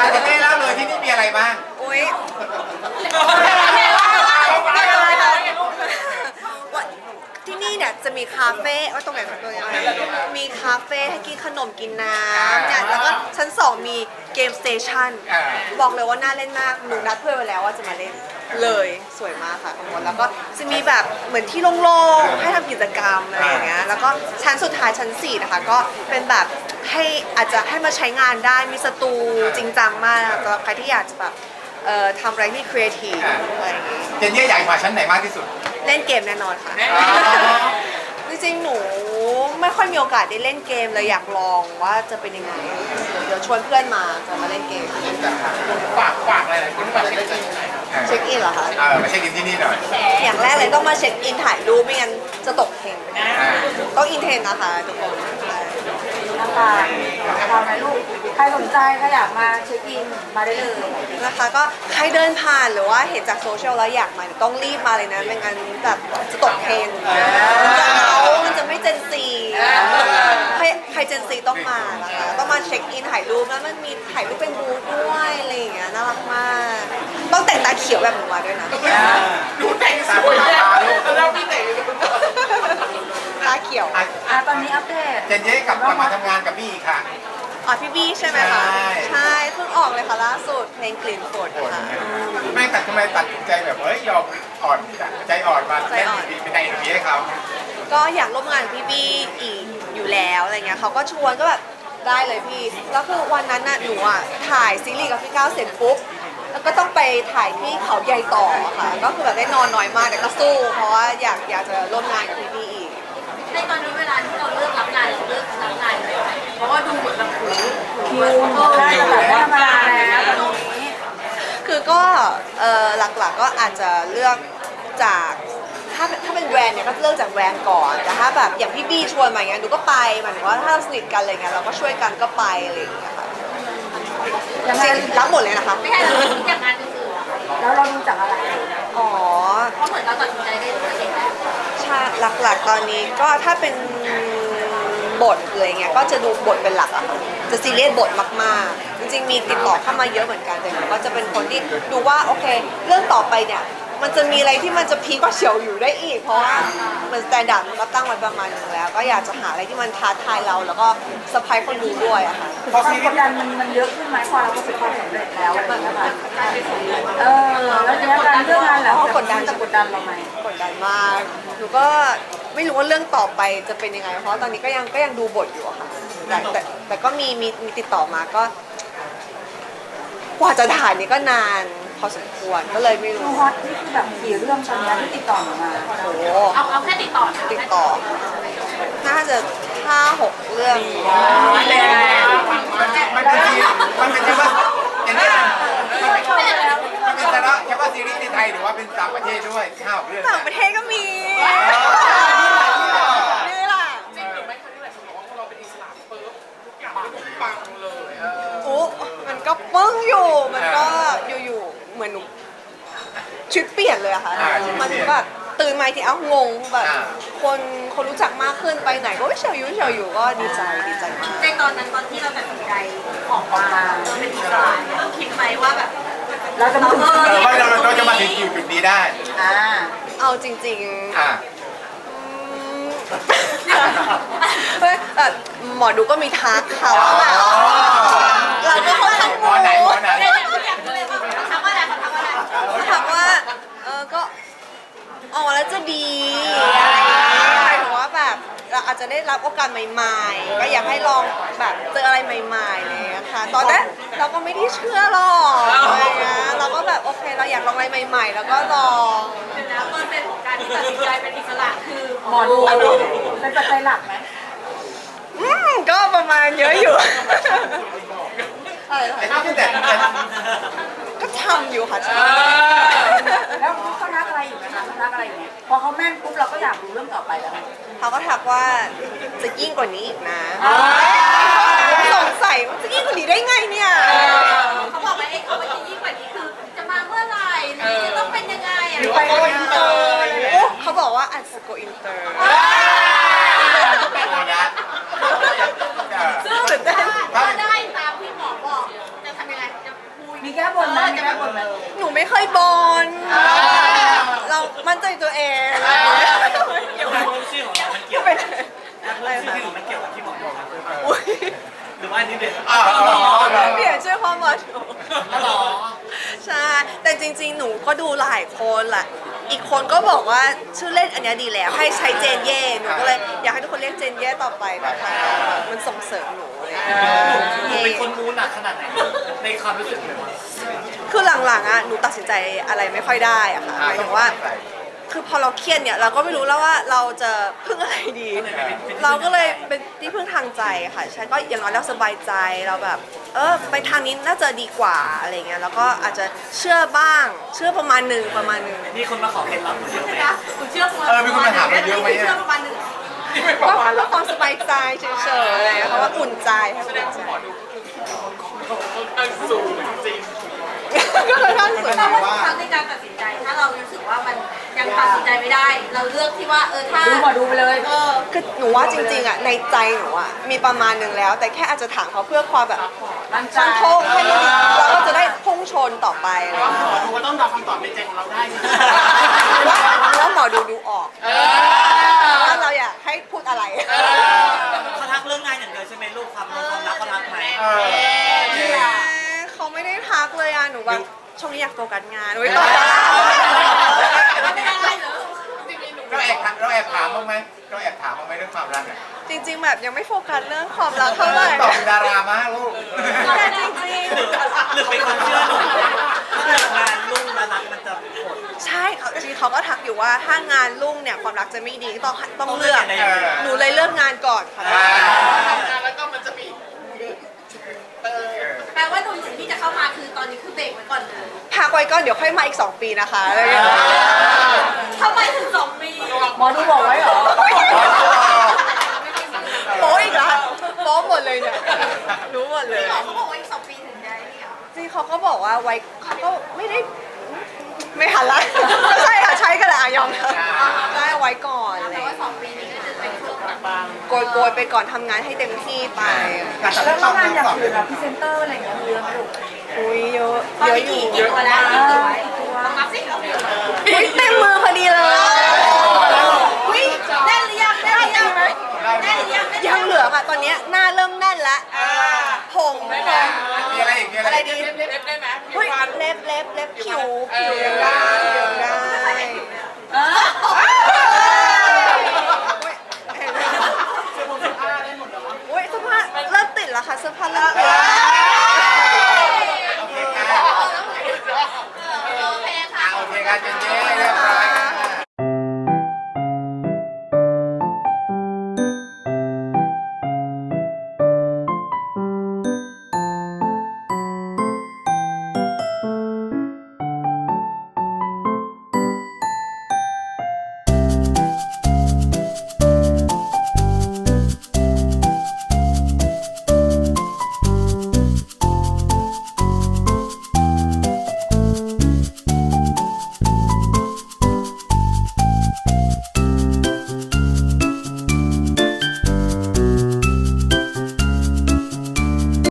อาจจะไม่เล่าเลยที่นี่มีอะไรบ้างอุ้ยที่นี่เนี่ยจะมีคาเฟ่ว่าตรงไหนตรงไหนมีคาเฟ่ให้กินขนมกินน้ำเนี่ยแล้วก็ชั้นสองมีเกมสเตชันอ่าบอกเลยว่าน่าเล่นมากหนูนัดเพื่อนไว้แล้วว่าจะมาเล่นเลยสวยมากค่ะข้างบนแล้วก็จะมีแบบเหมือนที่โล่งๆให้ทำกิจกรรมอะไรอย่างเงี้ยแล้วก็ชั้นสุดท้ายชั้น4นะคะก็เป็นแบบ ให้อาจจะให้มาใช้งานได้มีสตูจริงจังมากนะคะสำหรับใครที่อยากจะแบบเอ่อทำอะไรที่ครีเอทีฟอะไรอย่างเงี้ยเจนเย่อยากมาชั้นไหนมากที่สุด เล่นเกมแน่นอนค่ะอ๋อจริงๆ หนูไม่ค่อยมีโอกาสได้เล่นเกมเลยอยากลองว่าจะเป็นยังไง เดี๋ยวชวนเพื่อนมาจะมาเล่นเกม ฝากฝากอะไรคุณฝากเช็คอินเช็คอินเหรอคะ เออมาเช็คอินที่นี่หน่อยอย่างแรกเลยต้องมาเช็คอินถ่ายรูปไม่งั้นจะตกเทรนด์อ่าต้องอินเทรนด์นะคะทุกคน นะคะทำไหมลูกใครสนใจใครอยากมาเช็คอินมาได้เลยนะคะก็ใครเดินผ่านหรือว่าเห็นจากโซเชียลแล้วอยากมาต้องรีบมาเลยนะไม่งั้นแบบจะตกเทรนด์มันจะเอามันจะไม่เจนซีใครใครเจนซีต้องมานะคะต้องมาเช็คอินถ่ายรูปแล้วมันมีถ่ายรูปเป็นบูธด้วยอะไรอย่างเงี้ยน่ารักมาก ต้องแต่งตาเขียวแบบหนูมาด้วยนะ ดูแต่งสวยมากลูกแล้วพี่แต่งตา เขียวอะอะตอนนี้อัปเดตเจนเย่กลับกลับมาทำงานกับพี่อีกค่ะ อ๋อพี่บี้ใช่ไหมคะใช่ ใช่เพิ่งออกเลยค่ะล่าสุดเพลงกลิ่นฝนค่ะแม่ตัดทำไมตัดสินใจแบบเฮ้ยยอมอ่อนใจอ่อนมาใจเล่นอ่อนดีเป็นในเอ็นบีให้เขาก็อยากร่วมงานกับพี่บี้อีกอยู่แล้วอะไรเงี้ยเขาก็ชวนก็แบบได้เลยพี่ แล้วคือวันนั้นน่ะหนูอะถ่ายซีรีส์กับพี่ก้าวเสร็จปุ๊บแล้วก็ต้องไปถ่ายที่เขาใหญ่ต่อค่ะ ก็คือแบบได้นอนน้อยมากแต่ก็สู้ เพราะว่าอยากอยากจะร่วมงานกับพี่บี้อีก ในตอนนี้เวลาที่เราเลือกรับงานเราเลือกรับงานเลยเพราะว่าดูเหมือนแบบหูคิวน่าจะแบบไม่ธรรมดาแล้วตอนนี้คือก็เอ่อหลักๆก็อาจจะเลือกจากถ้าถ้าเป็นแบรนด์เนี่ยก็เลือกจากแบรนด์ก่อนแต่ถ้าแบบอย่างพี่บี้ชวนมาอย่างเงี้ยหนูก็ไปหมายถึงว่าถ้าเราสนิทกันอะไรเงี้ยเราก็ช่วยกันก็ไปอะไรอย่างเงี้ยค่ะยังจไงริงๆรับหมดเลยนะคะไม่ใช่เราคิดจากงานอื่นๆอะแล้วเราดูจากอะไรอ๋อเพราะเหมือนเราตัดสินใจได้ด้วยตัวเอง ถ้าหลักๆตอนนี้ก็ถ้าเป็นบทอะไรเงี้ยก็จะดูบทเป็นหลักอะค่ะจะซีเรียสบทมากๆ จริงๆมีติดต่อเข้ามาเยอะเหมือนกันแต่หนูก็จะเป็นคนที่ดูว่าโอเค เรื่องต่อไปเนี่ย มันจะมีอะไรที่มันจะพีคกว่าเฉียวอยู่ได้อีก เพราะว่ามันสแตนดาร์ดมันก็ตั้งไว้ประมาณนึงแล้ว ก็อยากจะหาอะไรที่มันท้าทายเรา แล้วก็สะพายคนดูด้วยอะค่ะความกดดันมันมันเยอะขึ้นไหมพอเราประสบความสำเร็จแล้วอะไรอย่างเงี้ยค่ะเออแล้วทีนี้การเรื่องงานแล้วจะกดดันเราไหมกดดันมากหนูก็ไม่รู้ว่าเรื่องต่อไปจะเป็นยังไง เพราะตอนนี้ก็ยังก็ยังดูบทอยู่อะค่ะแต่แต่แต่ก็มีมีมีติดต่อมาก็ กว่าจะถ่ายนี่ก็นาน พอสมควรก็เลยไม่ดูรู้ฮอตนี่คือแบบกี่เรื่องตอนนี้ที่ติดต่อมาโอ้โหเอาเอาแค่ติดต่อนะติดต่อ น่าจะห้าหกเรื่องมันเป็นมันเป็นซีมันเป็นเฉพาะเจนเย่มันเป็นมันเป็นเฉพาะเฉพาะซีรีส์ในไทยหรือว่าเป็นต่างประเทศด้วยข้าวเรื่องต่างประเทศก็มีนี่แหละอุ๊มันก็ปึ้งอยู่มันก็อยู่ๆเหมื อนหนูชุดเปลี่ยนเลยอะค่ะอ่าชีวิตมันเปลี่ยนแบบตื่นมาอีกทีเอ้างงแบบอ่า คนคนรู้จักมากขึ้นไปไหนก็เฉยอยู่เฉยอยู่ก็ดีใจดีใจมาก ในตอนนั้นตอนที่เราตัดสินใจออกมาเราเป็นอิสระเนี่ยคิดไหมว่าแบบเราจะมาถึงเออว่าเราเราจะมาถึงจุดนี้ได้อ่าเอาจริงๆ อ่าอืมเฮ้ยเอ่อหมอดูก็มีทักเขาแบบเราก็ค่อนข้างหมอไหนหมอไหนเนี่ จจะได้รับโอกาสใหม่ๆ ก็อยากให้ลองแบบเจออะไรใหม่ๆอะไรอย่างเลยค่ะ ตอนแรกเราก็ไม่ได้เชื่อหรอกอะไรอย่างเงี้ยเราก็แบบโอเคเราอยากลองอะไรใหม่ ๆ แล้วก็ลองเดี๋ยวนะเปอร์เซ็นต์ของการที่ตัดสินใจเป็นอิสระคือหมอดูเป็นปัจจัยหลักไหมอืมก็ประมาณเยอะอยู่อะไรนะไอ้ที่แต่แต่ ก็ทำอยู่ค่ะใช่ แล้วเขาทักอะไรอยู่ไหมคะเขาทักอะไรอยู่ไหมพอเขาแม่นปุ๊บเราก็อยากรู้เรื่องต่อไปแล้วเขาก็ทักว่าจะยิ่งกว่านี้อีกนะสงสัยว่าจะยิ่งกว่านี้ได้ไงเนี่ยเขาบอกว่าไอ้เขาว่าจะยิ่งกว่านี้คือจะมาเมื่อไหร่หรือจะต้องเป็นยังไงอะไปโกอินเตอร์ โอ้เขาบอกว่าอัดสโกอินเตอร์ เคยบน เรามั่นใจตัวเองเกี่ยวกับเพิ่มชื่อของเรามันเกี่ยวกับอะไรชื่อคะที่หนูมันเกี่ยวกับที่หมอบอกนะอุ๊ยหรือว่าอันนี้เด็ดอ๋อเปลี่ยนชื่อความหมายถูก หรอ ใช่ แต่จริงๆ หนูก็ดูหลายคนแหละ อีกคนก็บอกว่าชื่อเล่นอันเนี้ยดีแล้ว ให้ใช้เจนเย่หนูก็เลยอยากให้ทุกคนเรียกเจนเย่ต่อไปนะคะมันส่งเสริมหนูเลยหนูเป็นคนมูหนักขนาดไหนในความรู้สึกเลยว่าคือหลังๆอะหนูตัดสินใจอะไรไม่ค่อยได้อะค่ะหมายถึงว่า คือพอเราเครียดเนี่ยเราก็ไม่รู้แล้วว่าเราจะพึ่งอะไรดี เราก็เลยเป็นที่พึ่งทางใจค่ะใช่ก็อย่างน้อยเราสบายใจเราแบบ เออไปทางนี้น่าจะดีกว่าอะไรเงี้ยแล้วก็อาจจะเชื่อบ้างเชื่อประมาณหนึ่งประมาณหนึ่งมีคนมาขอเคล็ดลับหนูเยอะไหมนะคุณเชื่อเออมีคนมาถามเราเยอะไหมเชื่อะอประมาณหนึ่งก็เพื่อความสบายใจเฉยๆอะไรเงี้ยเพราะว่าอุ่นใจให้อุ่นใจก็เลยทั้งสูงเราว่าทุกครั้งในการตัดสินใจ ถ้าเรารู้สึกว่ามันยัง ตัดสินใจไม่ได้ เราเลือกที่ว่าเออถ้าดูหมอดูไปเลยเออคือหนูว่าจริงๆอะในใจหนูอะมีประมาณหนึ่งแล้ว แต่แค่อาจจะถามเขาเพื่อความแบบมั่นใจฟันธงให้มันเราก็จะได้พุ่งชนต่อไปอะไรเงี้ยหนูก็ต้องเดาคำตอบในใจของเราได้ว่าว่าหมอดูดูออกว่าเราอยากให้พูดอะไรเขาทักเรื่องงานอย่างเดียวใช่ไหมลูกความความรักเขาทักไหมเออเขาไม่ได้ทักเลยอะหนูแบบช่วงนี้อยากโฟกัสงานไว้ยตอนนั้นมันเป็นอะไรเหรอ เรา แอบถามเราแอบถามบ้างไหมเราแอบถามบ้างไหมเรื่องความรักอะจริงๆแบบยังไม่โฟกัสเรื่องความรักเท่าไหร่ตอบเป็นดารามากลูกแต่จริงหรือเป็นคนเชื่อหนูถ้าเกิดงานลุ่งแล้วรักมันจะผลๆ ใช่เขาจริงๆเขาก็ทักอยู่ว่าถ้างานรุ่งเนี่ยความรักจะไม่ดีต้องต้องเลือกต้องเลือกยังไงหนูเลยเลือกงานก่อนค่ะแปลว่าหนุ่มๆที่จะเข้ามาคือตอนนี้คือเบรกไว้ก่อนเลย พักไว้ก่อนเดี๋ยวค่อยมาอีก 2 ปีนะคะอะไรอย่างเงี้ย ทำไมถึงสองปี หมอดูบอกไว้เหรอ โป๊อีกแล้วโป๊หมดเลยเนี่ยรู้หมดเลย พี่หมอเขาบอกว่าอีกสองปีถึงได้เนี่ย จริงเขาก็ บอกว่าไว้เขาก็ไม่ได้ไม่หันละใช่ค่ะใช้กันแหละอะยอมรับได้ไว้ก่อนอะไรแต่ว่าสองปีนี้ก็จะเป็นช่วงแบบโกยโกยๆไปก่อนทำงานให้เต็มที่ไปการตัดแล้วสินงานอย่างใจอื่นอะพรีเซนเตอร์อะไรอย่างเงี้ยมีเยอะไหมลูกอุ้ยเยอะตอนเยอะนี้อยู่กี่ตัวแล้วกี่ตัวลองนับสิเราอุ้ยเต็มมือพอดีเลยอุ้ยแน่นหรือยังแน่นหรือยังแน่นหรือยังแน่นหรือยังเหลือค่ะตอนเนี้ยหน้าเริ่มแน่นละผมผมมีอะไรอีกมีอะไรอะไรอีกดีเล็บได้ไหมเผิวผิวยังได้